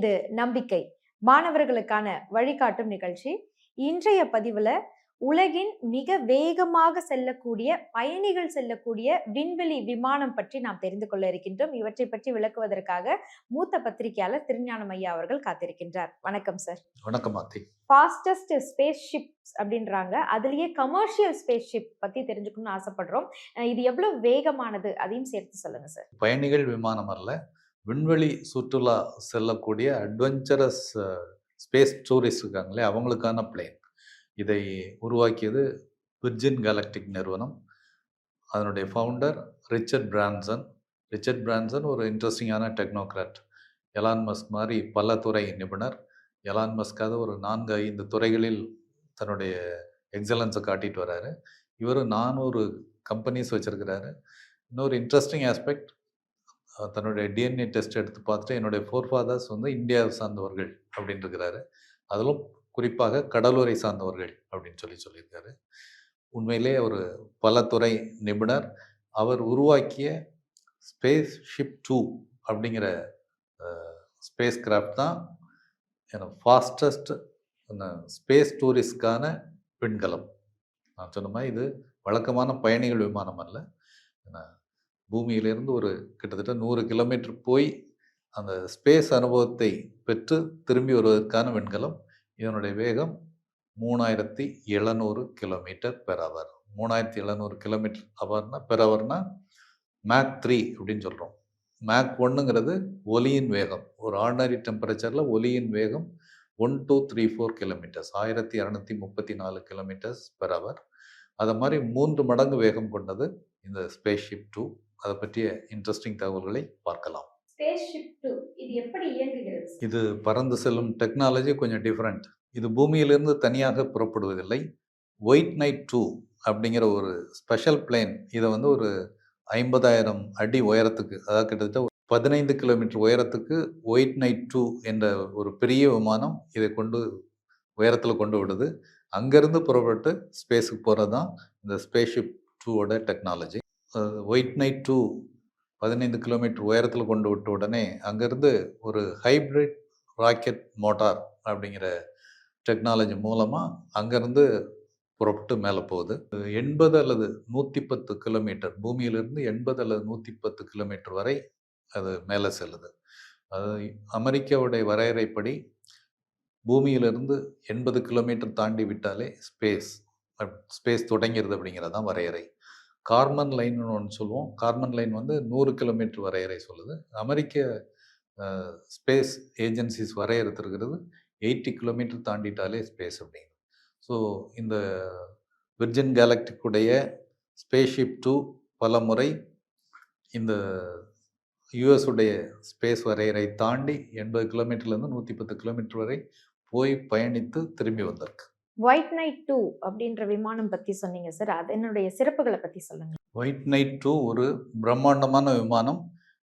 இது நம்பிக்கை. மாணவர்களுக்கான வழிகாட்டும் நிகழ்ச்சி. இன்றைய பதிவுல உலகின் மிக வேகமாக செல்லக்கூடிய பயணிகள் செல்லக்கூடிய விண்வெளி விமானம் பற்றி நாம் தெரிந்து கொள்ள இருக்கின்றோம். இவற்றை பற்றி விளக்குவதற்காக மூத்த பத்திரிகையாளர் திருஞானம் ஐயா அவர்கள் காத்திருக்கின்றார். வணக்கம் சார் வணக்கம் ஃபாஸ்டஸ்ட் ஸ்பேஸ் ஷிப்ஸ் அப்படின்றாங்க. அதுலயே கமர்ஷியல் ஸ்பேஸ் ஷிப் பத்தி தெரிஞ்சுக்கணும்னு ஆசைப்படுறோம். இது எவ்வளவு வேகமானது? அதையும் சேர்த்து சொல்லுங்க சார் பயணிகள் விமானம் அல்ல விண்வெளி சுற்றுலா செல்லக்கூடிய அட்வென்ச்சரஸ் ஸ்பேஸ் டூரிஸ்ட் இருக்காங்களே அவங்களுக்கான பிளேன் இதை உருவாக்கியது விர்ஜின் கேலக்டிக் நிறுவனம். அதனுடைய founder Richard Branson Richard Branson ஒரு இன்ட்ரெஸ்டிங்கான டெக்னோக்ராட் எலான் மஸ்க் மாதிரி பல துறை நிபுணர். எலான் மஸ்காவது ஒரு நான்கு ஐந்து துறைகளில் தன்னுடைய எக்ஸலன்ஸை காட்டிட்டு வராரு. இவர் நானூறு கம்பெனிஸ் வச்சுருக்கிறாரு. இன்னொரு இன்ட்ரெஸ்டிங் ஆஸ்பெக்ட் தன்னுடைய டிஎன்ஏ டெஸ்ட் எடுத்து பார்த்துட்டு என்னுடைய ஃபோர் ஃபாதர்ஸ் வந்து இந்தியாவை சார்ந்தவர்கள் அப்படின்னு இருக்கிறாரு அதிலும் குறிப்பாக கடலூரை சார்ந்தவர்கள் அப்படின்னு சொல்லி சொல்லியிருக்காரு. உண்மையிலே ஒரு பல துறை நிபுணர். அவர் உருவாக்கிய ஸ்பேஸ் ஷிப் டூ அப்படிங்கிற ஸ்பேஸ் கிராஃப்ட் தான் ஃபாஸ்டஸ்ட் ஸ்பேஸ் டூரிஸ்ட்கான விண்கலம். நான் சொன்ன மாதிரி இது வழக்கமான பயணிகள் விமானம் அல்ல. பூமியிலிருந்து ஒரு கிட்டத்தட்ட நூறு கிலோமீட்டர் போய் அந்த ஸ்பேஸ் அனுபவத்தை பெற்று திரும்பி வருவதற்கான விண்கலம் இதனுடைய வேகம் மூணாயிரத்தி எழுநூறு கிலோமீட்டர் பெர் அவர் மூணாயிரத்தி எழுநூறு கிலோமீட்டர் அவர்னா பெர் அவர்னா மேக் த்ரீ அப்படின்னு சொல்கிறோம் மேக் ஒன்றுங்கிறது ஒலியின் வேகம். ஒரு ஆர்டினரி டெம்பரேச்சரில் ஒலியின் வேகம் one two three four kilometres ஆயிரத்தி இரநூத்தி முப்பத்தி நாலு கிலோமீட்டர்ஸ் பெர் அவர் அதை மாதிரி மூன்று மடங்கு வேகம் கொண்டது இந்த ஸ்பேஸ் ஷிப் டூ அதை பற்றிய இன்ட்ரெஸ்டிங் தகவல்களை பார்க்கலாம். இது எப்படி இயங்குகிறது? இது பறந்து செல்லும் டெக்னாலஜி கொஞ்சம் டிஃப்ரெண்ட் இது பூமியிலிருந்து தனியாக புறப்படுவதில்லை. ஒயிட் நைட் டூ அப்படிங்கிற ஒரு ஸ்பெஷல் பிளேன் இதை வந்து ஒரு ஐம்பதாயிரம் அடி உயரத்துக்கு அதாவது கிட்டத்தட்ட பதினைந்து கிலோமீட்டர் உயரத்துக்கு ஒயிட் நைட் டூ என்ற ஒரு பெரிய விமானம் இதை கொண்டு உயரத்தில் கொண்டு விடுது. அங்கேருந்து புறப்பட்டு ஸ்பேஸுக்கு போகிறது தான் இந்த ஸ்பேஸ்ஷிப் டூவோட டெக்னாலஜி ஒயிட் நைட் டூ பதினைந்து கிலோமீட்டர் உயரத்தில் கொண்டு விட்ட உடனே அங்கேருந்து ஒரு ஹைப்ரிட் ராக்கெட் மோட்டார் அப்படிங்கிற டெக்னாலஜி மூலமாக அங்கேருந்து புறப்பட்டு மேலே போகுது. எண்பது அல்லது நூற்றி பத்து கிலோமீட்டர் பூமியிலிருந்து எண்பது அல்லது நூற்றி பத்து கிலோமீட்டர் வரை அது மேலே செல்லுது. அது அமெரிக்காவுடைய வரையறைப்படி பூமியிலிருந்து எண்பது கிலோமீட்டர் தாண்டி விட்டாலே ஸ்பேஸ் ஸ்பேஸ் தொடங்கிறது அப்படிங்கிறது தான் வரையறை. கார்மன் லைன்னு ஒன்று சொல்லுவோம். கார்மன் லைன் வந்து நூறு கிலோமீட்டர் வரையறை சொல்லுது. அமெரிக்க ஸ்பேஸ் ஏஜென்சிஸ் வரையறுத்துருக்கிறது. எயிட்டி கிலோமீட்டர் தாண்டிட்டாலே ஸ்பேஸ் அப்படிங்குது. ஸோ இந்த விர்ஜின் கேலக்டிக்குடைய ஸ்பேஸ்ஷிப் டூ பல முறை இந்த யுஎஸ் உடைய ஸ்பேஸ் வரையறை தாண்டி எண்பது கிலோமீட்டர்லேருந்து நூற்றி பத்து கிலோமீட்டர் வரை போய் பயணித்து திரும்பி வந்திருக்கு. ஒயிட் நைட் டூ அப்படின்ற விமானம் பத்தி சொன்னீங்க சார் அதனுடைய சிறப்புகளை பத்தி சொல்லுங்க. ஒயிட் நைட் டூ ஒரு பிரம்மாண்டமான விமானம்.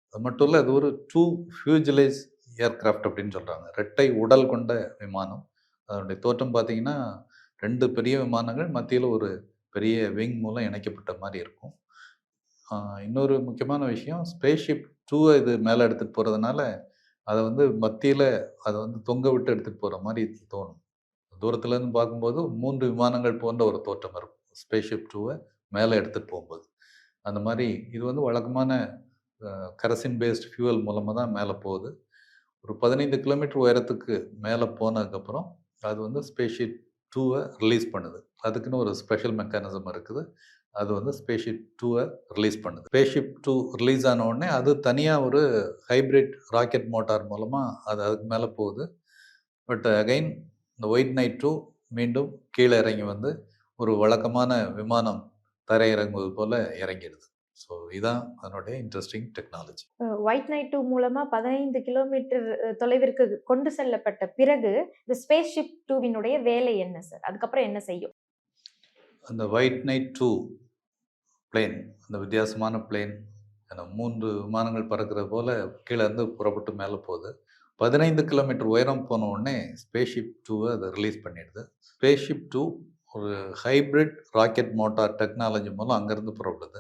அது மட்டும் இல்லை அது ஒரு டூ ஃபியூஜிலேஜ் ஏர்கிராஃப்ட் அப்படின்னு சொல்கிறாங்க ரெட்டை உடல் கொண்ட விமானம். அதனுடைய தோற்றம் பார்த்தீங்கன்னா ரெண்டு பெரிய விமானங்கள் மத்தியில் ஒரு பெரிய விங் மூலம் இணைக்கப்பட்ட மாதிரி இருக்கும். இன்னொரு முக்கியமான விஷயம் ஸ்பேஸ்ஷிப் டூவை இது மேலே எடுத்துகிட்டு போகிறதுனால அதை வந்து மத்தியில் அதை வந்து தொங்க விட்டு எடுத்துகிட்டு போகிற மாதிரி தோணும். தூரத்துலேருந்து பார்க்கும்போது மூன்று விமானங்கள் போன்ற ஒரு தோற்றம் இருக்கும் ஸ்பேஸ்ஷிப் டூவை மேலே எடுத்துகிட்டு போகும்போது. அந்த மாதிரி இது வந்து வழக்கமான கரசின் பேஸ்ட் ஃபியூவல் மூலமாக தான் மேலே போகுது. ஒரு பதினைந்து கிலோமீட்டர் உயரத்துக்கு மேலே போனதுக்கப்புறம் அது வந்து ஸ்பேஸ்ஷிப் டூவை ரிலீஸ் பண்ணுது. அதுக்குன்னு ஒரு ஸ்பெஷல் மெக்கானிசம் இருக்குது. அது வந்து ஸ்பேஸ்ஷிப் டூவை ரிலீஸ் பண்ணுது. ஸ்பேஸ்ஷிப் டூ ரிலீஸ் ஆன உடனே அது தனியாக ஒரு ஹைப்ரிட் ராக்கெட் மோட்டார் மூலமாக அது அதுக்கு மேலே போகுது. பட் அகைன் இந்த ஒயிட் நைட் டூ மீண்டும் கீழே இறங்கி வந்து ஒரு வழக்கமான விமானம் தரையிறங்குவது போல் இறங்கிடுது. ஸோ இதான் அதனுடைய interesting technology White Knight two மூலமா பதினைந்து கிலோமீட்டர் தொலைவிற்கு கொண்டு செல்லப்பட்ட பிறகு இந்த ஸ்பேஸ் ஷிப் டூவினுடைய வேலை என்ன சார் அதுக்கப்புறம் என்ன செய்யும்? அந்த ஒயிட் நைட் டூ பிளேன் அந்த வித்தியாசமான பிளேன் மூன்று விமானங்கள் பறக்கிற போல் கீழே இருந்து புறப்பட்டு மேலே போகுது. பதினைந்து கிலோமீட்டர் உயரம் போன உடனே ஸ்பேஸ்ஷிப் டூவை அதை ரிலீஸ் பண்ணிடுது. ஸ்பேஸ்ஷிப் டூ ஒரு ஹைப்ரிட் ராக்கெட் மோட்டார் டெக்னாலஜி மூலம் அங்கேருந்து புறப்படுது.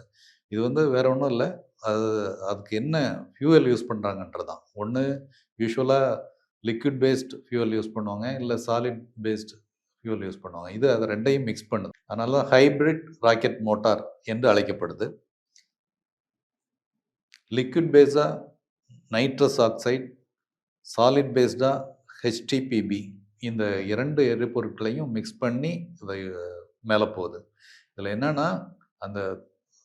இது வந்து வேறு ஒன்றும் இல்லை. அது அதுக்கு என்ன ஃபியூவல் யூஸ் பண்ணுறாங்கன்றது தான் ஒன்று யூஸ்வலாக லிக்விட் பேஸ்ட் ஃபியூவல் யூஸ் பண்ணுவாங்க இல்லை சாலிட் பேஸ்ட் ஃபியூவல் யூஸ் பண்ணுவாங்க. இது அதை ரெண்டையும் மிக்ஸ் பண்ணுது. அதனால தான் ஹைப்ரிட் ராக்கெட் மோட்டார் என்று அழைக்கப்படுது. லிக்விட் பேஸாக நைட்ரஸ் ஆக்சைடு சாலிட் பேஸ்டாக ஹெச்டிபிபி இந்த இரண்டு எரிபொருட்களையும் மிக்ஸ் பண்ணி இதை மேலே போகுது. இதில் என்னென்னா அந்த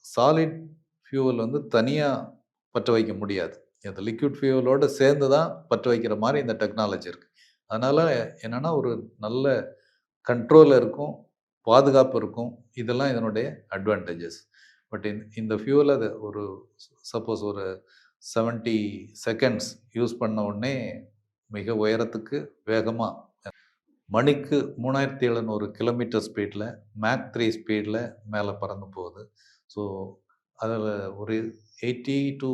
சாலிட் ஃபியூவல் வந்து தனியாக பற்ற வைக்க முடியாது. இந்த லிக்விட் ஃபியூவலோடு சேர்ந்து தான் பற்ற வைக்கிற மாதிரி இந்த டெக்னாலஜி இருக்குது அதனால் என்னென்னா ஒரு நல்ல கண்ட்ரோல் இருக்கும் பாதுகாப்பு இருக்கும். இதெல்லாம் இதனுடைய அட்வான்டேஜஸ் பட் இந்த இந்த ஃபியூவலை ஒரு சப்போஸ் ஒரு செவன்ட்டி செகண்ட்ஸ் யூஸ் பண்ண உடனே மிக உயரத்துக்கு வேகமாக மணிக்கு மூணாயிரத்தி எழுநூறு கிலோமீட்டர் ஸ்பீடில் மேக் த்ரீ ஸ்பீடில் மேலே பறந்து போகுது. ஸோ அதில் ஒரு eighty to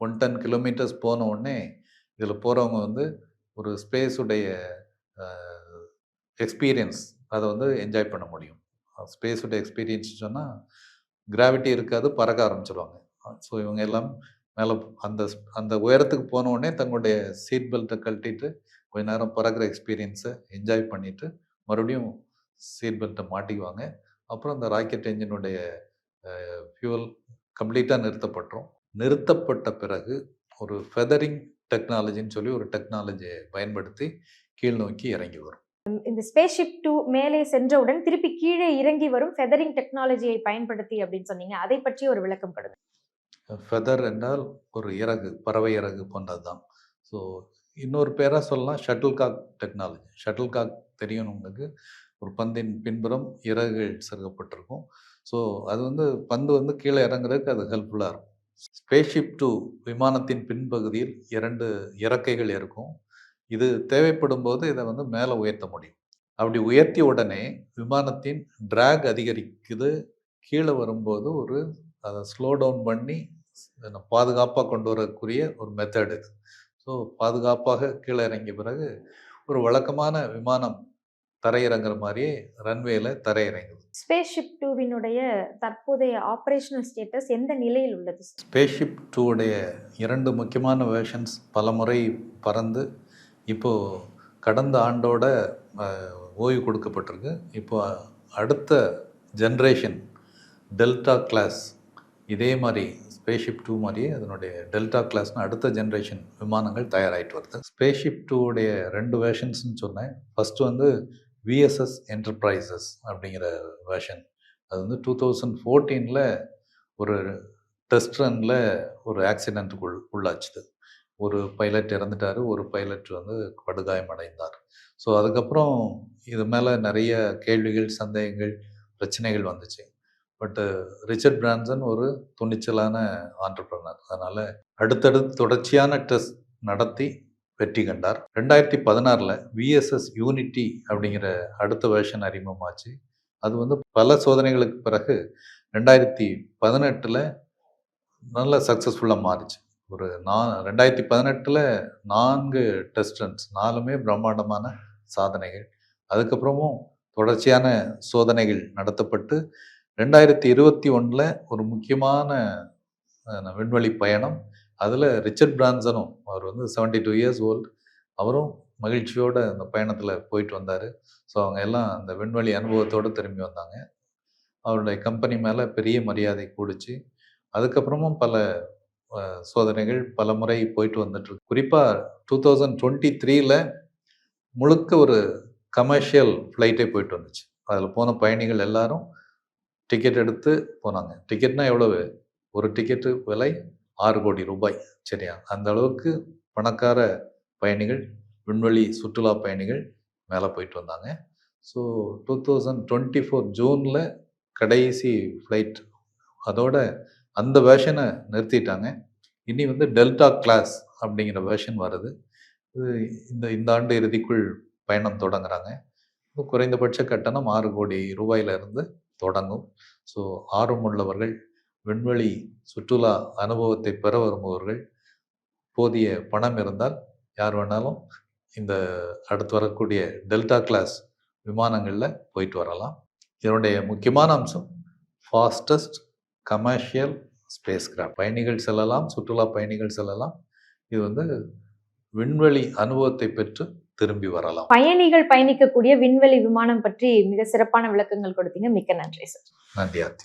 one ten kilometres போன உடனே இதில் போகிறவங்க வந்து ஒரு ஸ்பேஸுடைய எக்ஸ்பீரியன்ஸ் அதை வந்து என்ஜாய் பண்ண முடியும். ஸ்பேஸுடைய எக்ஸ்பீரியன்ஸ் சொன்னால் கிராவிட்டி இருக்காது பறக்க ஆரம்பிச்சிடுவாங்க ஸோ இவங்க எல்லாம் மேலே அந்த அந்த உயரத்துக்கு போன உடனே தங்களுடைய சீட் பெல்ட்டை கழட்டிட்டு கொஞ்ச நேரம் பிறகுற எக்ஸ்பீரியன்ஸை என்ஜாய் பண்ணிவிட்டு மறுபடியும் சீட் பெல்ட்டை மாட்டிக்குவாங்க. அப்புறம் அந்த ராக்கெட் என்ஜினுடைய ஃபியூவல் கம்ப்ளீட்டாக நிறுத்தப்பட்டுரும். நிறுத்தப்பட்ட பிறகு ஒரு ஃபெதரிங் டெக்னாலஜின்னு சொல்லி ஒரு டெக்னாலஜியை பயன்படுத்தி கீழ் நோக்கி இறங்கி வரும். இந்த ஸ்பேஸ்ஷிப் டூ மேலே சென்றவுடன் திருப்பி கீழே இறங்கி வரும் ஃபெதரிங் டெக்னாலஜியை பயன்படுத்தி அப்படின்னு சொன்னீங்க. அதை பற்றி ஒரு விளக்கம் கொடுங்க. ஃபெதர் என்றால் ஒரு இறகு பறவை இறகு போன்றது தான் ஸோ இன்னொரு பேராக சொல்லலாம் shuttlecock technology shuttlecock தெரியும் உங்களுக்கு. ஒரு பந்தின் பின்புறம் இறகுகள் செருகப்பட்டிருக்கும். ஸோ அது வந்து பந்து வந்து கீழே இறங்குறதுக்கு அது ஹெல்ப்ஃபுல்லாக இருக்கும். ஸ்பேஸ்ஷிப் டூ விமானத்தின் பின்பகுதியில் இரண்டு இறக்கைகள் இருக்கும். இது தேவைப்படும் போது இதை வந்து மேலே உயர்த்த முடியும். அப்படி உயர்த்திய உடனே விமானத்தின் ட்ராக் அதிகரிக்குது. கீழே வரும்போது ஒரு அதை ஸ்லோ டவுன் பண்ணி பாதுகாப்பாக கொண்டு வரக்கூடிய ஒரு மெத்தட் இது. ஸோ பாதுகாப்பாக கீழே இறங்கிய பிறகு ஒரு வழக்கமான விமானம் தரையிறங்குற மாதிரியே ரன்வேல தரையிறங்குது. ஸ்பேஸ்ஷிப் டூவினுடைய தற்போதைய ஆபரேஷனல் ஸ்டேட்டஸ் எந்த நிலையில் உள்ளது ஸ்பேஸ்ஷிப் டூவுடைய இரண்டு முக்கியமான வேர்ஷன்ஸ் பல முறை பறந்து இப்போது கடந்த ஆண்டோட ஓய்வு கொடுக்கப்பட்டிருக்கு. இப்போ அடுத்த ஜென்ரேஷன் டெல்டா கிளாஸ் இதே மாதிரி ஸ்பேஷிப் டூ மாதிரியே அதனுடைய டெல்டா கிளாஸ்னு அடுத்த ஜென்ரேஷன் விமானங்கள் தயாராகிட்டு வருது. ஸ்பேஷிப் டூவுடைய ரெண்டு வேர்ஷன்ஸ்னு சொன்னேன். ஃபஸ்ட்டு வந்து விஎஸ்எஸ் என்டர்பிரைசஸ் அப்படிங்கிற வேர்ஷன் அது வந்து டூ தௌசண்ட் ஃபோர்டீனில் ஒரு டெஸ்ட் ரனில் ஒரு ஆக்சிடெண்ட்டுக்குள் உள்ளாச்சுது. ஒரு பைலட் இறந்துட்டார் ஒரு பைலட் வந்து படுகாயம் அடைந்தார் ஸோ அதுக்கப்புறம் இது மேலே நிறைய கேள்விகள் சந்தேகங்கள் பிரச்சனைகள் வந்துச்சு. பட்டு ரிச்சர்ட் பிரான்சன் ஒரு துணிச்சலான ஆண்டர்பிரனர் அதனால் அடுத்தடுத்து தொடர்ச்சியான டெஸ்ட் நடத்தி வெற்றி கண்டார். ரெண்டாயிரத்தி பதினாறில் விஎஸ்எஸ் யூனிட்டி அப்படிங்கிற அடுத்த வேர்ஷன் அறிமுகமாச்சு. அது வந்து பல சோதனைகளுக்கு பிறகு ரெண்டாயிரத்தி பதினெட்டில் நல்ல சக்ஸஸ்ஃபுல்லாக மாறிச்சு. ஒரு நா ரெண்டாயிரத்தி பதினெட்டில் நான்கு டெஸ்ட் ரன்ஸ் நாலுமே பிரம்மாண்டமான சாதனைகள். அதுக்கப்புறமும் தொடர்ச்சியான சோதனைகள் நடத்தப்பட்டு ரெண்டாயிரத்தி இருபத்தி ஒன்றில் ஒரு முக்கியமான விண்வெளி பயணம். அதில் ரிச்சர்ட் பிரான்சனும் அவர் வந்து செவன்டி டூ இயர்ஸ் ஓல்டு அவரும் மகிழ்ச்சியோடு அந்த பயணத்தில் போயிட்டு வந்தார். ஸோ அவங்க எல்லாம் அந்த விண்வெளி அனுபவத்தோடு திரும்பி வந்தாங்க. அவருடைய கம்பெனி மேலே பெரிய மரியாதை கூடிச்சு. அதுக்கப்புறமும் பல சோதனைகள் பல முறை போயிட்டு வந்துட்டுருக்கு. குறிப்பாக டூ தௌசண்ட் டுவெண்ட்டி த்ரீல முழுக்க ஒரு கமர்ஷியல் ஃப்ளைட்டே போயிட்டு வந்துச்சு. அதில் போன பயணிகள் எல்லாரும் டிக்கெட் எடுத்து போனாங்க. டிக்கெட்னா எவ்வளவு? ஒரு டிக்கெட்டு விலை ஆறு கோடி ரூபாய். சரியா? அந்த அளவுக்கு பணக்கார பயணிகள் விண்வெளி சுற்றுலா பயணிகள் மேலே போயிட்டு வந்தாங்க. So two thousand twenty four ஜூனில் கடைசி ஃப்ளைட் அதோட அந்த வேர்ஷனை நிறுத்திட்டாங்க. இனி வந்து டெல்டா கிளாஸ் அப்படிங்கிற வேர்ஷன் வருது. இது இந்த இந்த ஆண்டு இறுதிக்குள் பயணம் தொடங்குறாங்க. குறைந்தபட்ச கட்டணம் ஆறு கோடி ரூபாயிலிருந்து தொடங்கும். ஸோ ஆர்வமுள்ளவர்கள் விண்வெளி சுற்றுலா அனுபவத்தை பெற விரும்புபவர்கள் போதிய பணம் இருந்தால் யார் வேணாலும் இந்த அடுத்து வரக்கூடிய டெல்டா கிளாஸ் விமானங்களில் போயிட்டு வரலாம். இதனுடைய முக்கியமான அம்சம் ஃபாஸ்டஸ்ட் கமர்ஷியல் ஸ்பேஸ் கிராஃப்ட் பயணிகள் செல்லலாம் சுற்றுலா பயணிகள் செல்லலாம். இது வந்து விண்வெளி அனுபவத்தை பெற்று திரும்பி வரலாம். பயணிகள் பயணிக்கக்கூடிய விண்வெளி விமானம் பற்றி மிக சிறப்பான விளக்கங்கள் கொடுத்தீங்க. மிக்க நன்றி சார். நன்றி ஆர்த்தி.